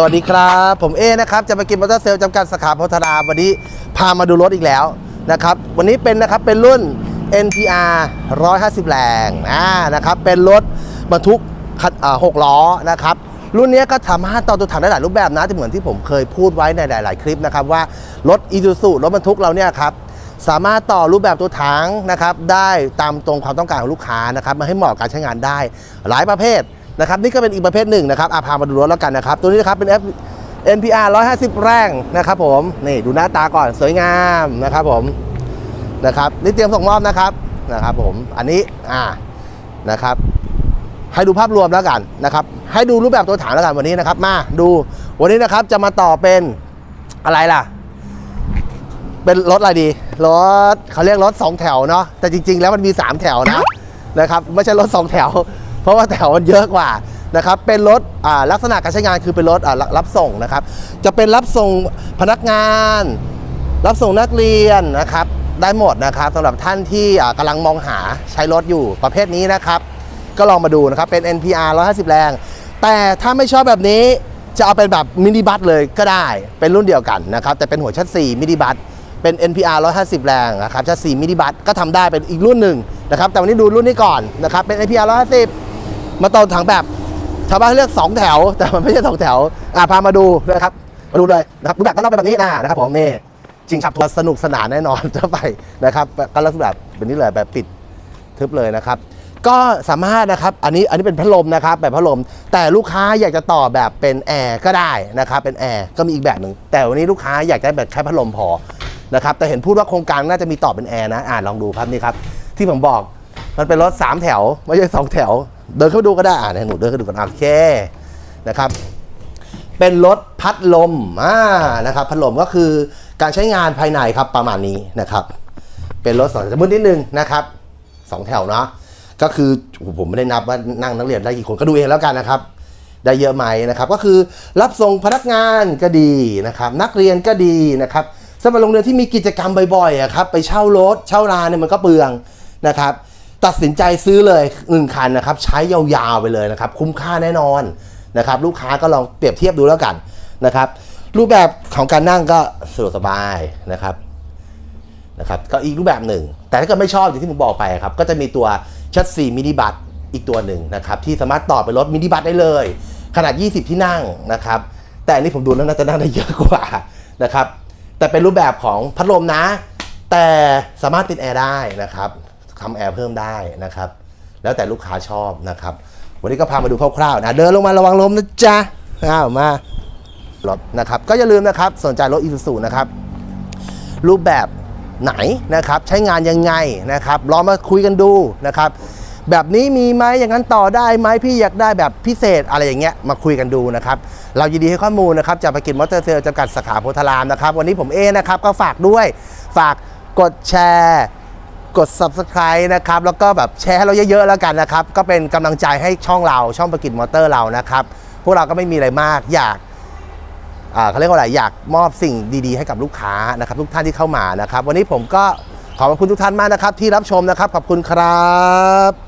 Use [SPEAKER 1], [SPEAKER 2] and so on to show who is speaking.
[SPEAKER 1] สวัสดีครับ ผมเอนะครับจะมากินมอเตอร์เซลจำกัดสาขาโพธาราวันนี้พามาดูรถอีกแล้วนะครับวันนี้เป็นนะครับเป็นรุ่น NPR 150 แรงอ่านะครับเป็นรถบรรทุกหกล้อนะครับรุ่นนี้ก็สามารถต่อตัวถังได้หลายรูปแบบนะที่เหมือนที่ผมเคยพูดไว้ในหลาย ๆ คลิปนะครับว่ารถอีซูซูรถบรรทุกเราเนี่ยครับสามารถต่อรูปแบบตัวถังนะครับได้ตามตรงความต้องการของลูกค้านะครับมาให้เหมาะการใช้งานได้หลายประเภท นะครับนี่ก็เป็นอีกประเภทหนึ่งนะครับอาพามาดูรถแล้วกันนะครับ ตัวนี้นะครับเป็น F NPR 150 แรงนะครับผมนี่ดูหน้าตาก่อนสวยงามนะครับผมนะครับนี่เตรียมส่งมอบนะครับนะครับผมอันนี้อ่านะครับ ให้ดูภาพรวมแล้วกันนะครับ ให้ดูรูปแบบตัวถังแล้วกันวันนี้นะครับ มาดูวันนี้นะครับจะมาต่อเป็นอะไรล่ะ เป็นรถอะไรดีรถเขาเรียกรถ2แถวเนาะแต่จริง ๆ แล้วมันมี 3 แถวนะนะครับ ไม่ใช่รถ2แถว เพราะว่าแถวมันเยอะกว่านะครับเป็นรถลักษณะการใช้งานคือเป็นรถรับส่งนะครับ จะเป็นรับส่งพนักงาน รับส่งนักเรียนนะครับ ได้หมดนะครับสำหรับท่านที่กำลังมองหาใช้รถอยู่ประเภทนี้นะครับ ก็ลองมาดูนะครับเป็น NPR 150 แรง แต่ถ้าไม่ชอบแบบนี้จะเอาเป็นแบบมินิบัสเลยก็ได้เป็นรุ่นเดียวกันนะครับ แต่เป็นหัวชัด4มินิบัสเป็น NPR 150 แรงนะครับชัด4มินิบัสก็ทำได้เป็นอีกรุ่นหนึ่งนะครับ แต่วันนี้ดูรุ่นนี้ก่อนนะครับเป็น NPR 150 มาต่อถังแบบชาวบ้านเรียก2แถว แต่มันไม่ใช่2แถวอะพามาดูนะครับมาดูเลยนะครับรูปแบบก็ต้องเป็นแบบนี้นะนะครับผมนี่จริงขับทัวร์สนุกสนานแน่นอนจะไปนะครับก็ลักษณะแบบนนี้เลยแบบปิดทึบเลยนะครับ ก็สามารถนะครับอันนี้อันนี้เป็นพัดลมนะครับ แบบพัดลม แต่ลูกค้าอยากจะต่อแบบเป็นแอร์ก็ได้นะครับเป็นแอร์ก็มีอีกแบบหนึ่งแต่วันนี้ลูกค้าอยากได้แบบแค่พัดลมพอนะครับแต่เห็นพูดว่าโครงการน่าจะมีต่อเป็นแอร์นะอ่าลองดูครับนี่ครับที่ผมบอกมันเป็นรถ3แถวไม่ใช่2แถว เดินเข้าไปดูก็ได้อ่าหนูเดินเข้าไปดูกันโอเคนะครับเป็นรถพัดลมอ่านะครับพัดลมก็คือการใช้งานภายในครับประมาณนี้นะครับ เป็นรถสองจะมืดนิดนึงนะครับสองแถวเนาะก็คือผมไม่ได้นับว่านั่งนักเรียนได้กี่คนก็ดูเองแล้วกันนะครับได้เยอะไหมนะครับก็คือรับส่งพนักงานก็ดีนะครับนักเรียนก็ดีนะครับสำหรับโรงเรียนที่มีกิจกรรมบ่อยๆครับไปเช่ารถเช่าลานเนี่ยมันก็เปลืองนะครับ ตัดสินใจซื้อเลยหนึ่งคันนะครับใช้ยาวๆไปเลยนะครับคุ้มค่าแน่นอนนะครับลูกค้าก็ลองเปรียบเทียบดูแล้วกันนะครับรูปแบบของการนั่งก็สะดวกสบายนะครับนะครับก็อีกรูปแบบหนึ่ง แต่ถ้าเกิดไม่ชอบอย่างที่ผมบอกไปครับก็จะมีตัวชัด4มินิบัสอีกตัวหนึ่งนะครับที่สามารถต่อเป็นรถมินิบัสได้เลย ขนาด 20 ที่นั่งนะครับแต่อันนี้ผมดูแล้วน่าจะนั่งได้เยอะกว่านะครับแต่เป็นรูปแบบของพัดลมนะ แต่สามารถติดแอร์ได้นะครับ ทำแอร์เพิ่มได้นะครับ แล้วแต่ลูกค้าชอบนะครับ วันนี้ก็พามาดูคร่าวๆนะเดินลงมาระวังล้มนะจ๊ะอ้าวมารถนะครับก็อย่าลืมนะครับสนใจรถอีซูซูนะครับ รูปแบบไหนนะครับใช้งานยังไงนะครับลองมาคุยกันดูนะครับแบบนี้มีไหมอย่างนั้นต่อได้ไหมพี่อยากได้แบบพิเศษอะไรอย่างเงี้ยมาคุยกันดูนะครับเรายินดีให้ข้อมูลนะครับจากภกิจมอเตอร์เซลจำกัดสาขาโพธารามนะครับวันนี้ผมเอนะครับก็ฝากด้วยฝากกดแชร์ กด subscribe นะครับ แล้วก็แบบแชร์ให้เราเยอะๆแล้วกันนะครับ ก็เป็นกำลังใจให้ช่องเราช่องประกิจมอเตอร์เรานะครับ พวกเราก็ไม่มีอะไรมากอยากอ่าเขาเรียกว่าอะไรอยากมอบสิ่งดีๆ ให้กับลูกค้านะครับ ทุกท่านที่เข้ามานะครับ วันนี้ผมก็ขอบคุณทุกท่านมากนะครับ ที่รับชมนะครับขอบคุณครับ